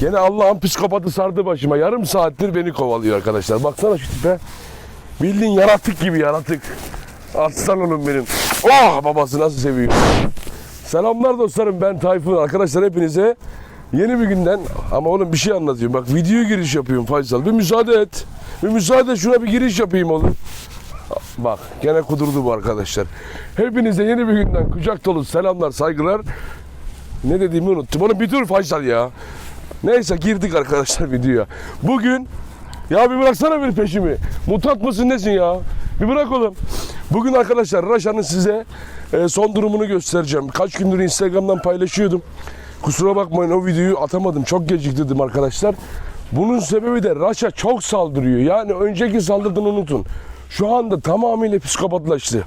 Gene Allah'ın psikopatı sardı başıma. Yarım saattir beni kovalıyor arkadaşlar. Baksana şu tipe. Bildiğin yaratık gibi yaratık. Aslan oğlum benim. Oh babası nasıl seviyor. Selamlar dostlarım ben Tayfun. Arkadaşlar hepinize yeni bir günden ama oğlum bir şey anlatıyorum. Bak video giriş yapıyorum Faysal. Bir müsaade et. Bir müsaade şuna bir giriş yapayım oğlum. Bak gene kudurdu bu arkadaşlar. Hepinize yeni bir günden kucak dolu selamlar, saygılar. Ne dediğimi unuttum. Onu bir dur Faysal ya. Neyse girdik arkadaşlar videoya. Bugün ya bir bıraksana bir peşimi. Mutant mısın nesin ya? Bir bırak oğlum. Bugün arkadaşlar Raşan'ın size e, son durumunu göstereceğim. Kaç gündür Instagram'dan paylaşıyordum. Kusura bakmayın o videoyu atamadım. Çok geciktirdim arkadaşlar. Bunun sebebi de Raşa çok saldırıyor. Yani önceki saldırdığını unutun. Şu anda tamamıyla psikopatlaştı.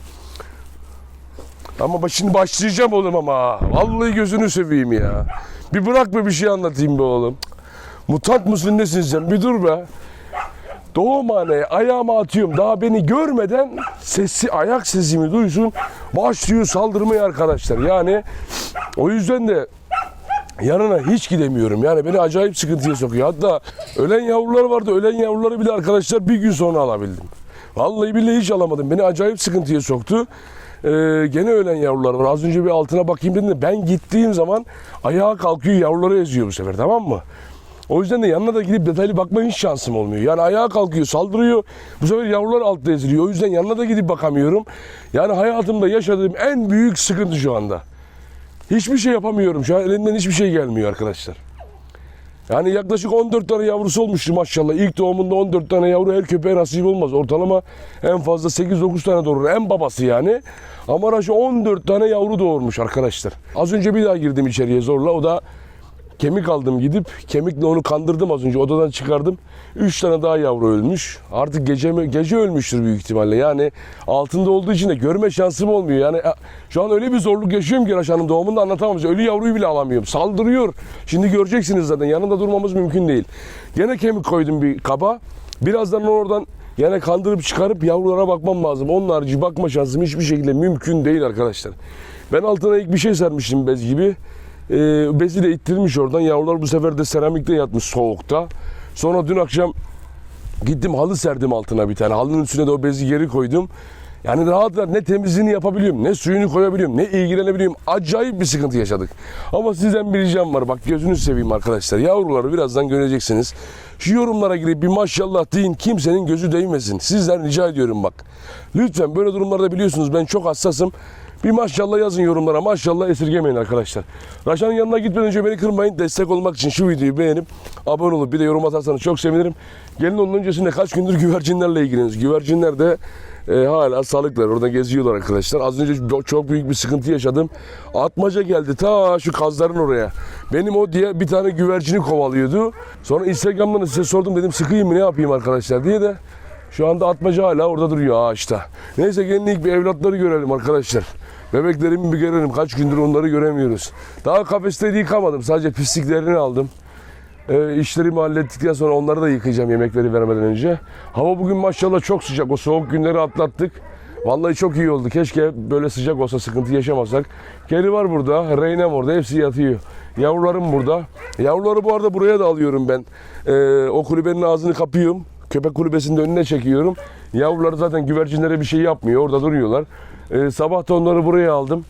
Ama şimdi başlayacağım oğlum ama. Vallahi gözünü seveyim ya. Bir bırak be bir şey anlatayım be oğlum. Mutant mısın nesin sen? Bir dur be. Doğumhaneye ayağımı atıyorum. Daha beni görmeden sesi, ayak sesimi duysun. Başlıyor saldırmaya arkadaşlar. Yani o yüzden de yanına hiç gidemiyorum. Yani beni acayip sıkıntıya sokuyor. Hatta ölen yavrular vardı. Ölen yavruları bile arkadaşlar bir gün sonra alabildim. Vallahi billahi hiç alamadım. Beni acayip sıkıntıya soktu. Ee, gene ölen yavrular var. Az önce bir altına bakayım dedim de ben gittiğim zaman ayağa kalkıyor yavruları eziyor bu sefer tamam mı? O yüzden de yanına da gidip detaylı bakma hiç şansım olmuyor. Yani ayağa kalkıyor, saldırıyor. Bu sefer yavrular altta eziliyor. O yüzden yanına da gidip bakamıyorum. Yani hayatımda yaşadığım en büyük sıkıntı şu anda. Hiçbir şey yapamıyorum. Şu an elimden hiçbir şey gelmiyor arkadaşlar. Yani yaklaşık 14 tane yavrusu olmuştu maşallah. İlk doğumunda 14 tane yavru her köpeğe nasip olmaz. Ortalama en fazla 8-9 tane doğurur. En babası yani. Ama Raşa 14 tane yavru doğurmuş arkadaşlar. Az önce bir daha girdim içeriye zorla. O da kemik aldım gidip kemikle onu kandırdım az önce odadan çıkardım. 3 tane daha yavru ölmüş. Artık gece gece ölmüştür büyük ihtimalle. Yani altında olduğu için de görme şansım olmuyor. Yani e, şu an öyle bir zorluk yaşıyorum ki Raşan'ın doğumunda anlatamam. Ölü yavruyu bile alamıyorum. Saldırıyor. Şimdi göreceksiniz zaten. Yanında durmamız mümkün değil. Gene kemik koydum bir kaba. Birazdan oradan Yine kandırıp çıkarıp yavrulara bakmam lazım. Onun harici bakma şansım hiçbir şekilde mümkün değil arkadaşlar. Ben altına ilk bir şey sermiştim bez gibi. Ee, bezi de ittirmiş oradan. Yavrular bu sefer de seramikte yatmış soğukta. Sonra dün akşam gittim halı serdim altına bir tane. Halının üstüne de o bezi geri koydum. Yani rahat rahat ne temizliğini yapabiliyorum, ne suyunu koyabiliyorum, ne ilgilenebiliyorum. Acayip bir sıkıntı yaşadık. Ama sizden bir ricam var. Bak gözünü seveyim arkadaşlar. Yavruları birazdan göreceksiniz. Şu yorumlara girip bir maşallah deyin. Kimsenin gözü değmesin. Sizden rica ediyorum bak. Lütfen böyle durumlarda biliyorsunuz ben çok hassasım. Bir maşallah yazın yorumlara. Maşallah esirgemeyin arkadaşlar. Raşan'ın yanına gitmeden önce beni kırmayın. Destek olmak için şu videoyu beğenip abone olup bir de yorum atarsanız çok sevinirim. Gelin onun öncesinde kaç gündür güvercinlerle ilgileniyoruz. Güvercinler de e, hala sağlıklar. Orada geziyorlar arkadaşlar. Az önce çok- büyük bir sıkıntı yaşadım. Atmaca geldi ta şu kazların oraya. Benim o diye bir tane güvercini kovalıyordu. Sonra Instagram'dan size sordum dedim sıkayım mı ne yapayım arkadaşlar diye de şu anda atmaca hala orada duruyor ağaçta. Neyse gelin ilk bir evlatları görelim arkadaşlar. Bebeklerimi bir görelim. Kaç gündür onları göremiyoruz. Daha kafesleri yıkamadım. Sadece pisliklerini aldım. E, işlerimi hallettikten sonra onları da yıkayacağım yemekleri vermeden önce. Hava bugün maşallah çok sıcak. O soğuk günleri atlattık. Vallahi çok iyi oldu. Keşke böyle sıcak olsa sıkıntı yaşamasak. Kedi var burada, Reynem orada. Hepsi yatıyor. Yavrularım burada. Yavruları bu arada buraya da alıyorum ben. E, o kulübenin ağzını kapıyorum. Köpek kulübesinin önüne çekiyorum. Yavruları zaten güvercinlere bir şey yapmıyor. Orada duruyorlar. E, sabah da onları buraya aldım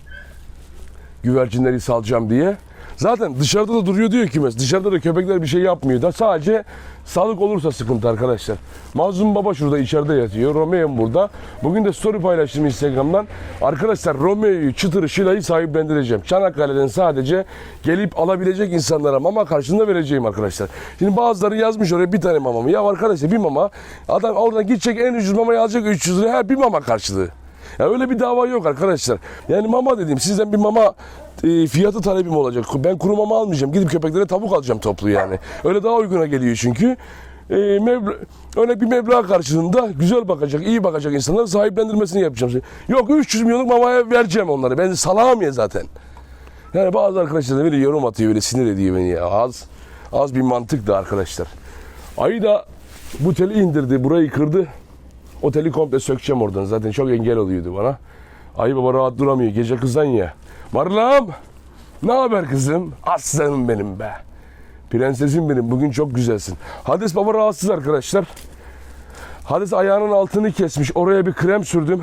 güvercinleri salacağım diye. Zaten dışarıda da duruyor diyor kümes. Dışarıda da köpekler bir şey yapmıyor da sadece sağlık olursa sıkıntı arkadaşlar. Mazlum Baba şurada içeride yatıyor. Romeo'm burada. Bugün de story paylaştım Instagram'dan. Arkadaşlar Romeo'yu, Çıtır'ı, Şila'yı sahiplendireceğim. Çanakkale'den sadece gelip alabilecek insanlara mama karşılığında vereceğim arkadaşlar. Şimdi bazıları yazmış oraya bir tane mamamı. Ya arkadaşlar bir mama adam oradan gidecek en ucuz mamayı alacak 300 lira. Her bir mama karşılığı. Ya öyle bir dava yok arkadaşlar. Yani mama dedim sizden bir mama e, fiyatı talebim olacak. Ben kuru mama almayacağım. Gidip köpeklere tavuk alacağım toplu yani. Öyle daha uyguna geliyor çünkü. E, mebla- öyle bir meblağ karşılığında güzel bakacak, iyi bakacak insanları sahiplendirmesini yapacağım. Yok 300 milyonluk mamaya vereceğim onları. Ben salağım ya zaten. Yani bazı arkadaşlar da böyle yorum atıyor, böyle sinir ediyor beni ya. Az, az bir mantık da arkadaşlar. Ayı da bu teli indirdi, burayı kırdı. Oteli komple sökeceğim oradan. Zaten çok engel oluyordu bana. Ayı baba rahat duramıyor. Gece kızdan ya. Marlam. Ne haber kızım? Aslanım benim be. Prensesim benim. Bugün çok güzelsin. Hades baba rahatsız arkadaşlar. Hades ayağının altını kesmiş. Oraya bir krem sürdüm.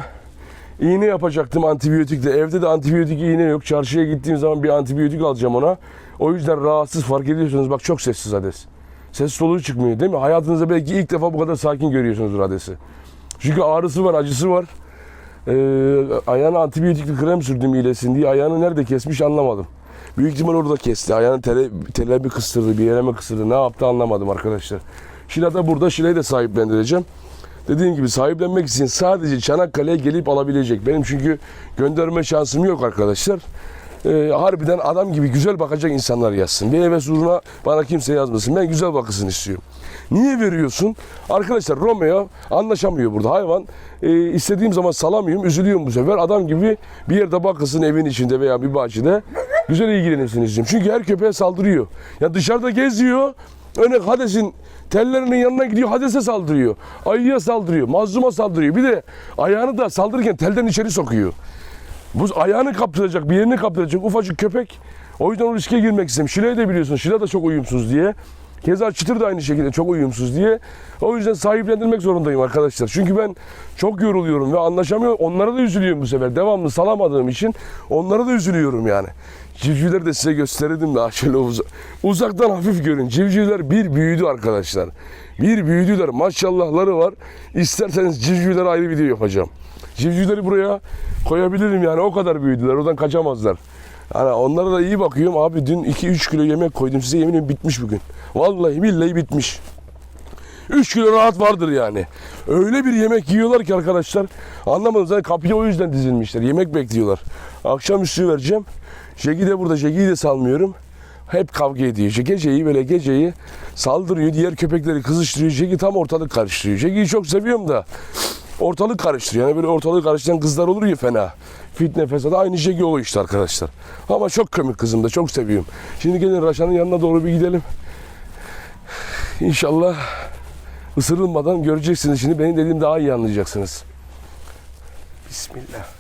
İğne yapacaktım antibiyotikle. Evde de antibiyotik iğne yok. Çarşıya gittiğim zaman bir antibiyotik alacağım ona. O yüzden rahatsız fark ediyorsunuz. Bak çok sessiz Hades. Ses soluğu çıkmıyor değil mi? Hayatınızda belki ilk defa bu kadar sakin görüyorsunuzdur Hades'i. Çünkü ağrısı var, acısı var. Ee, ayağına antibiyotikli krem sürdüm iyilesin diye. Ayağını nerede kesmiş anlamadım. Büyük ihtimal orada kesti. Ayağını tele, tele mi kıstırdı, bir yere mi kıstırdı, ne yaptı anlamadım arkadaşlar. Şila da burada. Şile'yi de sahiplendireceğim. Dediğim gibi sahiplenmek için sadece Çanakkale'ye gelip alabilecek. Benim çünkü gönderme şansım yok arkadaşlar. Ee, harbiden adam gibi güzel bakacak insanlar yazsın. Bir heves uğruna bana kimse yazmasın. Ben güzel bakısın istiyorum. Niye veriyorsun? Arkadaşlar Romeo anlaşamıyor burada. Hayvan e, istediğim zaman salamıyorum, üzülüyorum bu sefer. Adam gibi bir yerde bakılsın evin içinde veya bir bahçede. Güzel ilgilenirsin istiyorum. Çünkü her köpeğe saldırıyor. Ya dışarıda geziyor. Örnek Hades'in tellerinin yanına gidiyor Hades'e saldırıyor. Ayıya saldırıyor. Mazluma saldırıyor. Bir de ayağını da saldırırken telden içeri sokuyor. Bu ayağını kaptıracak, bir yerini kaptıracak ufacık köpek. O yüzden o riske girmek istedim. Şile'yi de biliyorsun. Şile de çok uyumsuz diye. Keza Çıtır da aynı şekilde çok uyumsuz diye. O yüzden sahiplendirmek zorundayım arkadaşlar. Çünkü ben çok yoruluyorum ve anlaşamıyorum. Onlara da üzülüyorum bu sefer. Devamlı salamadığım için onlara da üzülüyorum yani. Civcivleri de size gösterirdim daha şöyle uz- uzaktan hafif görün. Civcivler bir büyüdü arkadaşlar. Bir büyüdüler. Maşallahları var. İsterseniz civcivler ayrı video yapacağım. Civcivleri buraya koyabilirim yani o kadar büyüdüler. Oradan kaçamazlar. Yani onlara da iyi bakıyorum. Abi dün 2-3 kilo yemek koydum size yemin ederim bitmiş bugün. Vallahi billahi bitmiş. 3 kilo rahat vardır yani. Öyle bir yemek yiyorlar ki arkadaşlar. Anlamadınız. Yani kapıya o yüzden dizilmişler. Yemek bekliyorlar. Akşamüstü vereceğim. Jeki de burada. Jeki'yi de salmıyorum. Hep kavga ediyor. Geceyi böyle geceyi saldırıyor. Diğer köpekleri kızıştırıyor. Jeki tam ortalık karıştırıyor. Jeki'yi çok seviyorum da ortalık karıştırıyor. Yani böyle ortalık karıştıran kızlar olur ya fena. Fitne fesat aynı Jeki o işte arkadaşlar. Ama çok komik kızım da çok seviyorum. Şimdi gelin Raşan'ın yanına doğru bir gidelim. İnşallah ısırılmadan göreceksiniz şimdi. Benim dediğim daha iyi anlayacaksınız. Bismillah.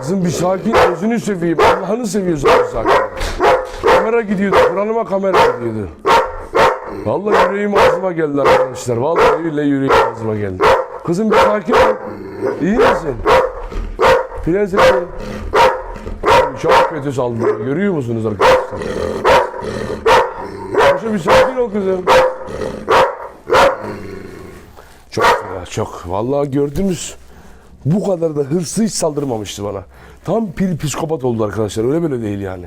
Kızım bir sakin gözünü seveyim. Allah'ını seviyorsun sakin. Kamera gidiyordu. Kur'an'ıma kamera gidiyordu. Vallahi yüreğim ağzıma geldi arkadaşlar. Vallahi billahi yüreğim ağzıma geldi. Kızım bir sakin ol. İyi misin? Prensesim. Çok kötü saldırıyor. Görüyor musunuz arkadaşlar? Paşa bir sakin ol kızım. Çok çok. Vallahi gördünüz. Bu kadar da hırsı hiç saldırmamıştı bana. Tam pil psikopat oldu arkadaşlar. Öyle böyle değil yani.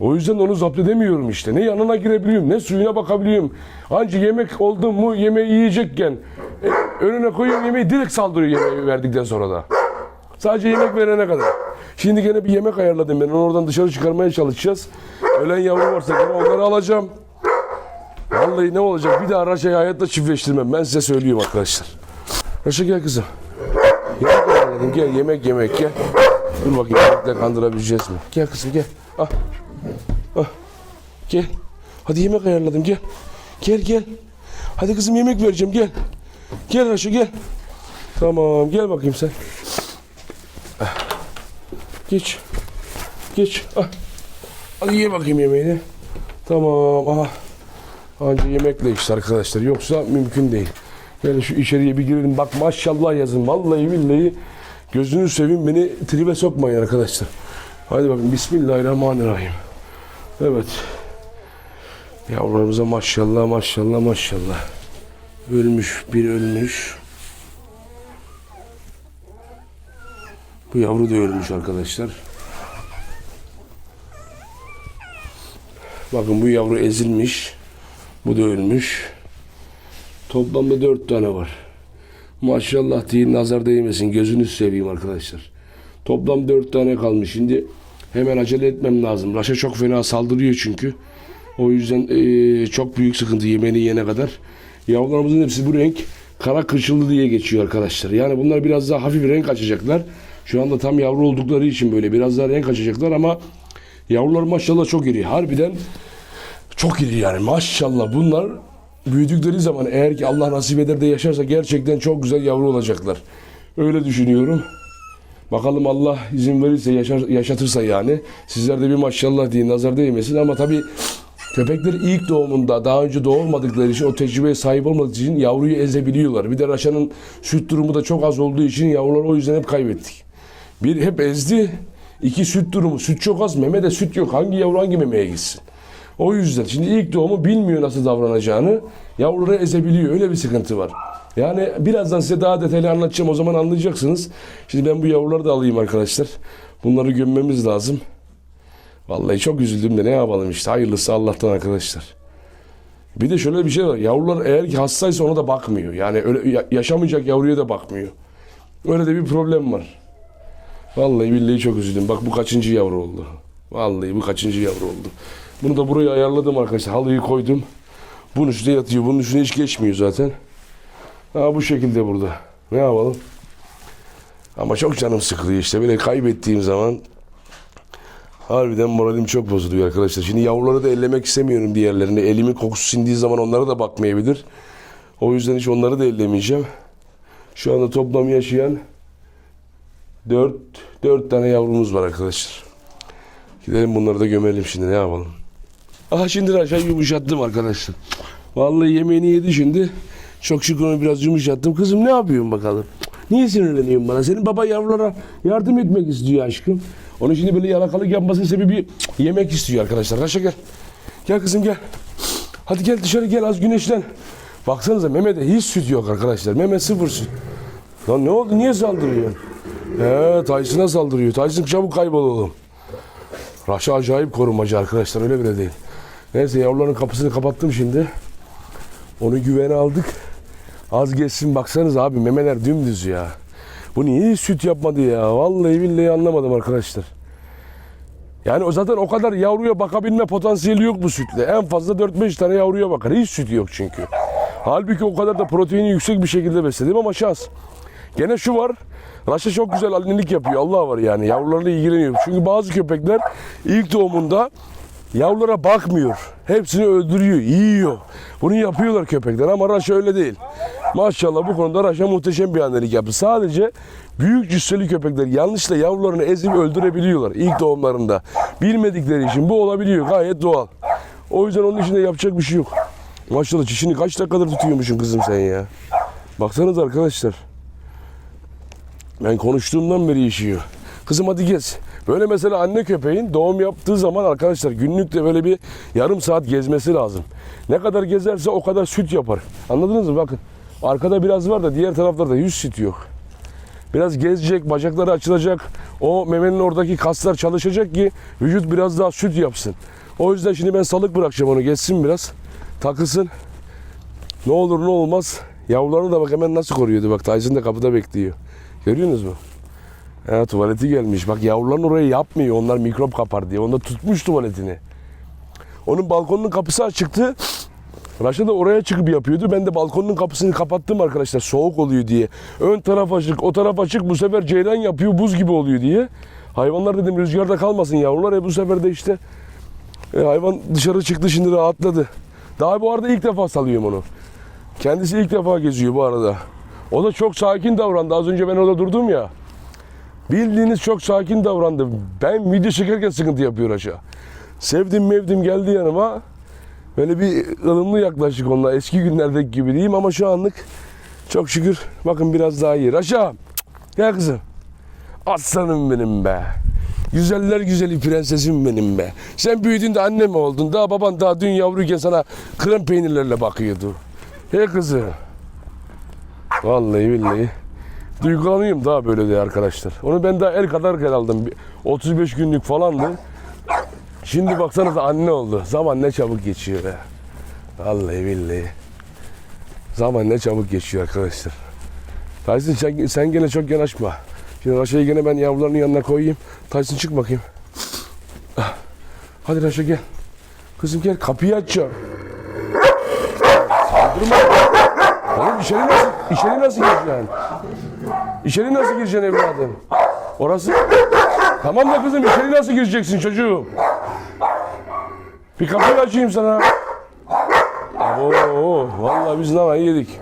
O yüzden onu zapt edemiyorum işte. Ne yanına girebiliyorum, ne suyuna bakabiliyorum. Anca yemek oldu mu yemeği yiyecekken e, önüne koyuyorum yemeği direkt saldırıyor yemeği verdikten sonra da. Sadece yemek verene kadar. Şimdi gene bir yemek ayarladım ben. Onu oradan dışarı çıkarmaya çalışacağız. Ölen yavru varsa gene onları alacağım. Vallahi ne olacak? Bir daha Raşa'yı hayatta çiftleştirmem. Ben size söylüyorum arkadaşlar. Raşa gel kızım. Gel yemek yemek gel. Dur bakayım yemekle kandırabileceğiz mi? Gel kızım gel. Ah. Ah. Gel. Hadi yemek ayarladım gel. Gel gel. Hadi kızım yemek vereceğim gel. Gel Raşo gel. Tamam gel bakayım sen. Ah. Geç. Geç. Ah. Hadi ye bakayım yemeğini. Tamam. Aha. Anca yemekle işte arkadaşlar. Yoksa mümkün değil. Gel şu içeriye bir girelim. Bak maşallah yazın. Vallahi billahi gözünü seveyim beni tribe sokmayın arkadaşlar. Hadi bakın Bismillahirrahmanirrahim. Evet. Yavrularımıza maşallah maşallah maşallah. Ölmüş bir ölmüş. Bu yavru da ölmüş arkadaşlar. Bakın bu yavru ezilmiş. Bu da ölmüş. Toplamda dört tane var. Maşallah deyin nazar değmesin. Gözünü seveyim arkadaşlar. Toplam dört tane kalmış. Şimdi hemen acele etmem lazım. Raşa çok fena saldırıyor çünkü. O yüzden eee, çok büyük sıkıntı yemeğini yene kadar. Yavrularımızın hepsi bu renk kara kırçıllı diye geçiyor arkadaşlar. Yani bunlar biraz daha hafif renk açacaklar. Şu anda tam yavru oldukları için böyle biraz daha renk açacaklar ama yavrular maşallah çok iri. Harbiden Çok iri yani maşallah bunlar büyüdükleri zaman eğer ki Allah nasip eder de yaşarsa gerçekten çok güzel yavru olacaklar. Öyle düşünüyorum. Bakalım Allah izin verirse yaşar, yaşatırsa yani. Sizler de bir maşallah deyin nazar değmesin ama tabii köpekler ilk doğumunda daha önce doğurmadıkları için o tecrübeye sahip olmadığı için yavruyu ezebiliyorlar. Bir de Raşa'nın süt durumu da çok az olduğu için yavruları o yüzden hep kaybettik. Bir hep ezdi. iki süt durumu. Süt çok az. Meme de süt yok. Hangi yavru hangi memeye gitsin? O yüzden. Şimdi ilk doğumu bilmiyor nasıl davranacağını. Yavruları ezebiliyor. Öyle bir sıkıntı var. Yani birazdan size daha detaylı anlatacağım. O zaman anlayacaksınız. Şimdi ben bu yavruları da alayım arkadaşlar. Bunları gömmemiz lazım. Vallahi çok üzüldüm de ne yapalım işte. Hayırlısı Allah'tan arkadaşlar. Bir de şöyle bir şey var. Yavrular eğer ki hastaysa ona da bakmıyor. Yani öyle ya- yaşamayacak yavruya da bakmıyor. Öyle de bir problem var. Vallahi billahi çok üzüldüm. Bak bu kaçıncı yavru oldu. Vallahi bu kaçıncı yavru oldu. Bunu da buraya ayarladım arkadaşlar. Halıyı koydum. Bunun üstüne yatıyor. Bunun üstüne hiç geçmiyor zaten. Ha bu şekilde burada. Ne yapalım? Ama çok canım sıkılıyor işte. Böyle kaybettiğim zaman harbiden moralim çok bozuluyor arkadaşlar. Şimdi yavruları da ellemek istemiyorum diğerlerini. Elimin kokusu sindiği zaman onlara da bakmayabilir. O yüzden hiç onları da ellemeyeceğim. Şu anda toplam yaşayan 4 4 tane yavrumuz var arkadaşlar. Gidelim bunları da gömelim şimdi ne yapalım. Aha şimdi aşağı yumuşattım arkadaşlar. Vallahi yemeğini yedi şimdi. Çok şükür onu biraz yumuşattım. Kızım ne yapıyorsun bakalım? Niye sinirleniyorsun bana? Senin baba yavrulara yardım etmek istiyor aşkım. Onun şimdi böyle yalakalık yapmasının sebebi yemek istiyor arkadaşlar. Raşa gel. Gel kızım gel. Hadi gel dışarı gel az güneşlen. Baksanıza Mehmet'e hiç süt yok arkadaşlar. Mehmet sıfır süt. Lan ne oldu? Niye saldırıyorsun? He Tyson'a saldırıyor. Tyson çabuk kaybol oğlum. Raşa acayip korumacı arkadaşlar öyle bile değil. Neyse yavruların kapısını kapattım şimdi. Onu güvene aldık. Az geçsin baksanız abi memeler dümdüz ya. Bu niye süt yapmadı ya? Vallahi billahi anlamadım arkadaşlar. Yani o zaten o kadar yavruya bakabilme potansiyeli yok bu sütle. En fazla 4-5 tane yavruya bakar. Hiç süt yok çünkü. Halbuki o kadar da proteini yüksek bir şekilde besledim ama şans. Gene şu var. Raşa çok güzel annelik yapıyor. Allah var yani. Yavrularla ilgileniyor. Çünkü bazı köpekler ilk doğumunda yavrulara bakmıyor. Hepsini öldürüyor, yiyor. Bunu yapıyorlar köpekler ama Raşa öyle değil. Maşallah bu konuda Raşa muhteşem bir annelik yaptı. Sadece büyük cüsseli köpekler yanlışla yavrularını ezip öldürebiliyorlar ilk doğumlarında. Bilmedikleri için bu olabiliyor. Gayet doğal. O yüzden onun için de yapacak bir şey yok. Maşallah çişini kaç dakikadır tutuyormuşsun kızım sen ya. Baksanız arkadaşlar. Ben konuştuğumdan beri işiyor. Kızım hadi gez. Böyle mesela anne köpeğin doğum yaptığı zaman arkadaşlar günlükte böyle bir yarım saat gezmesi lazım. Ne kadar gezerse o kadar süt yapar. Anladınız mı? Bakın arkada biraz var da diğer taraflarda hiç süt yok. Biraz gezecek, bacakları açılacak. O memenin oradaki kaslar çalışacak ki vücut biraz daha süt yapsın. O yüzden şimdi ben salık bırakacağım onu geçsin biraz. Takılsın. Ne olur ne olmaz. Yavrularını da bak hemen nasıl koruyordu. Bak Tyson da kapıda bekliyor. Görüyorsunuz mu? Ha, tuvaleti gelmiş. Bak yavruların oraya yapmıyor. Onlar mikrop kapar diye. Onda tutmuş tuvaletini. Onun balkonunun kapısı açıktı. Raşa da oraya çıkıp yapıyordu. Ben de balkonun kapısını kapattım arkadaşlar. Soğuk oluyor diye. Ön taraf açık, o taraf açık. Bu sefer ceylan yapıyor, buz gibi oluyor diye. Hayvanlar dedim rüzgarda kalmasın yavrular. E bu sefer de işte e, hayvan dışarı çıktı şimdi rahatladı. Daha bu arada ilk defa salıyorum onu. Kendisi ilk defa geziyor bu arada. O da çok sakin davrandı. Az önce ben orada durdum ya. Bildiğiniz çok sakin davrandı. Ben video çekerken sıkıntı yapıyor aşağı. Sevdim mevdim geldi yanıma. Böyle bir ılımlı yaklaşık onunla. Eski günlerdeki gibi diyeyim ama şu anlık çok şükür bakın biraz daha iyi. Aşağı. Gel kızım. Aslanım benim be. Güzeller güzeli prensesim benim be. Sen büyüdün de anne mi oldun? Daha baban daha dün yavruyken sana krem peynirlerle bakıyordu. He kızım. Vallahi billahi. Duygulanıyorum daha böyle de arkadaşlar. Onu ben daha el kadar aldım. Bir 35 günlük falandı. Şimdi baksanıza anne oldu. Zaman ne çabuk geçiyor be. Vallahi billahi. Zaman ne çabuk geçiyor arkadaşlar. Tyson sen, sen gene çok yanaşma. Şimdi Raşa'yı gene ben yavrularının yanına koyayım. Tyson çık bakayım. Ah. Hadi Raşa gel. Kızım gel kapıyı açacağım. Saldırma. İçeri nasıl, içeri nasıl gireceksin? İçeri nasıl gireceksin evladım? Orası... Tamam da kızım içeri nasıl gireceksin çocuğum? Bir kapıyı açayım sana. Abo, vallahi biz nanayı yedik.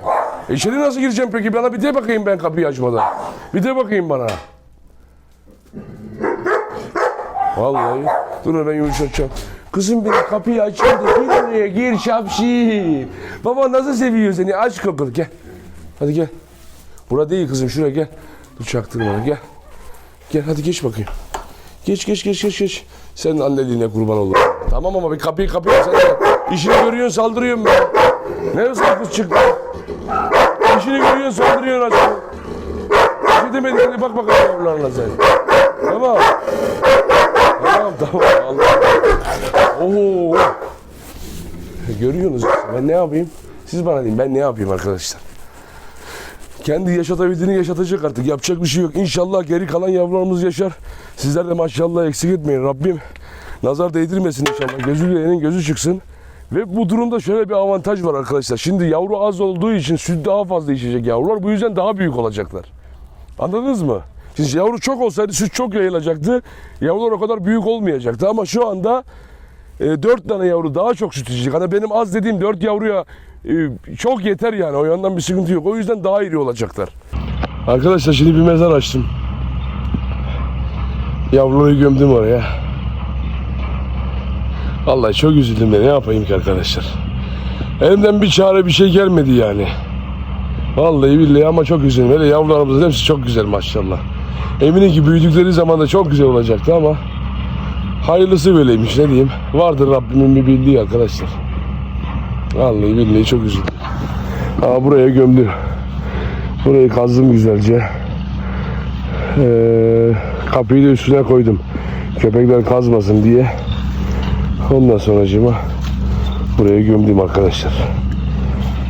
E İçeri nasıl gireceğim peki? Bana bir de bakayım ben kapıyı açmadan. Bir de bakayım bana. Vallahi. Dur ben yumuşatacağım. Kızım beni kapıyı açın da gir oraya gir şapşi. Baba nasıl seviyor seni? Aç kapıyı gel. Hadi gel. Bura değil kızım şuraya gel. Dur çaktırma gel. Gel hadi geç bakayım. Geç geç geç geç geç. Sen anneliğine kurban olurum. Tamam ama bir kapıyı kapıya sen de. İşini görüyorsun saldırıyorsun be. Ne hızlı kız çıktı. İşini görüyorsun saldırıyorsun aşkım. Bir şey demedik hadi bak bakalım yavrularına sen. Tamam. Tamam tamam. Allah. Oo. Görüyorsunuz. Ben ne yapayım? Siz bana deyin ben ne yapayım arkadaşlar? Kendi yaşatabildiğini yaşatacak artık. Yapacak bir şey yok. İnşallah geri kalan yavrularımız yaşar. Sizler de maşallah eksik etmeyin. Rabbim nazar değdirmesin inşallah. Gözü görenin gözü çıksın. Ve bu durumda şöyle bir avantaj var arkadaşlar. Şimdi yavru az olduğu için süt daha fazla içecek yavrular. Bu yüzden daha büyük olacaklar. Anladınız mı? Şimdi yavru çok olsaydı süt çok yayılacaktı. Yavrular o kadar büyük olmayacaktı. Ama şu anda e, 4 tane yavru daha çok süt içecek. Hani benim az dediğim 4 yavruya e, çok yeter yani. O yandan bir sıkıntı yok. O yüzden daha iri olacaklar. Arkadaşlar şimdi bir mezar açtım. Yavruları gömdüm oraya. Vallahi çok üzüldüm de ne yapayım ki arkadaşlar. Elimden bir çare bir şey gelmedi yani. Vallahi billahi ama çok üzüldüm. Hele yavrularımızın hepsi çok güzel maşallah. Eminim ki büyüdükleri zaman da çok güzel olacaktı ama hayırlısı böyleymiş ne diyeyim. Vardır Rabbimin bir bildiği arkadaşlar. Vallahi billahi çok üzüldüm. Aa buraya gömdüm. Burayı kazdım güzelce. Ee, kapıyı da üstüne koydum. Köpekler kazmasın diye. Ondan sonracığıma buraya gömdüm arkadaşlar.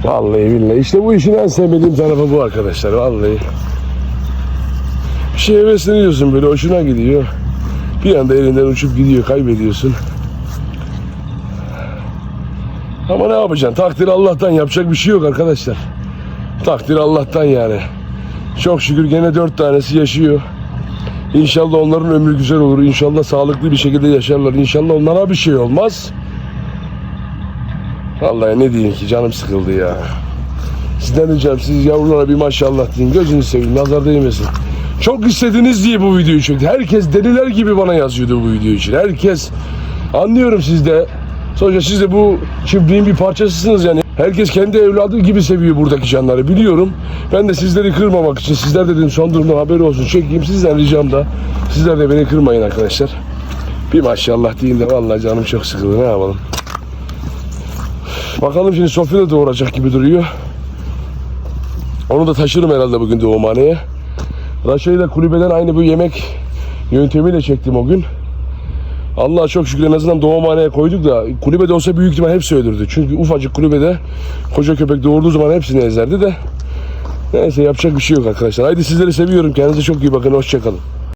Vallahi billahi. işte bu işin en sevmediğim tarafı bu arkadaşlar. Vallahi. Bir şey hevesleniyorsun böyle hoşuna gidiyor. Bir anda elinden uçup gidiyor kaybediyorsun. Ama ne yapacaksın? Takdir Allah'tan yapacak bir şey yok arkadaşlar. Takdir Allah'tan yani. Çok şükür gene dört tanesi yaşıyor. İnşallah onların ömrü güzel olur. İnşallah sağlıklı bir şekilde yaşarlar. İnşallah onlara bir şey olmaz. Vallahi ne diyeyim ki canım sıkıldı ya. Sizden ricam siz yavrulara bir maşallah deyin. Gözünü seveyim nazar değmesin. Çok istediniz diye bu videoyu çekti. Herkes deliler gibi bana yazıyordu bu video için. Herkes anlıyorum siz de. Sonuçta siz de bu çiftliğin bir parçasısınız yani. Herkes kendi evladı gibi seviyor buradaki canları biliyorum. Ben de sizleri kırmamak için sizler dedim son durumdan haberi olsun çekeyim. Sizden ricam da sizler de beni kırmayın arkadaşlar. Bir maşallah deyin de vallahi canım çok sıkıldı ne yapalım. Bakalım şimdi Sofya da doğuracak gibi duruyor. Onu da taşırım herhalde bugün doğumhaneye. Raşa'yı da kulübeden aynı bu yemek yöntemiyle çektim o gün. Allah'a çok şükür en azından doğumhaneye koyduk da kulübede olsa büyük ihtimal hepsi ölürdü. Çünkü ufacık kulübede koca köpek doğurduğu zaman hepsini ezerdi de. Neyse yapacak bir şey yok arkadaşlar. Haydi sizleri seviyorum. Kendinize çok iyi bakın. Hoşçakalın.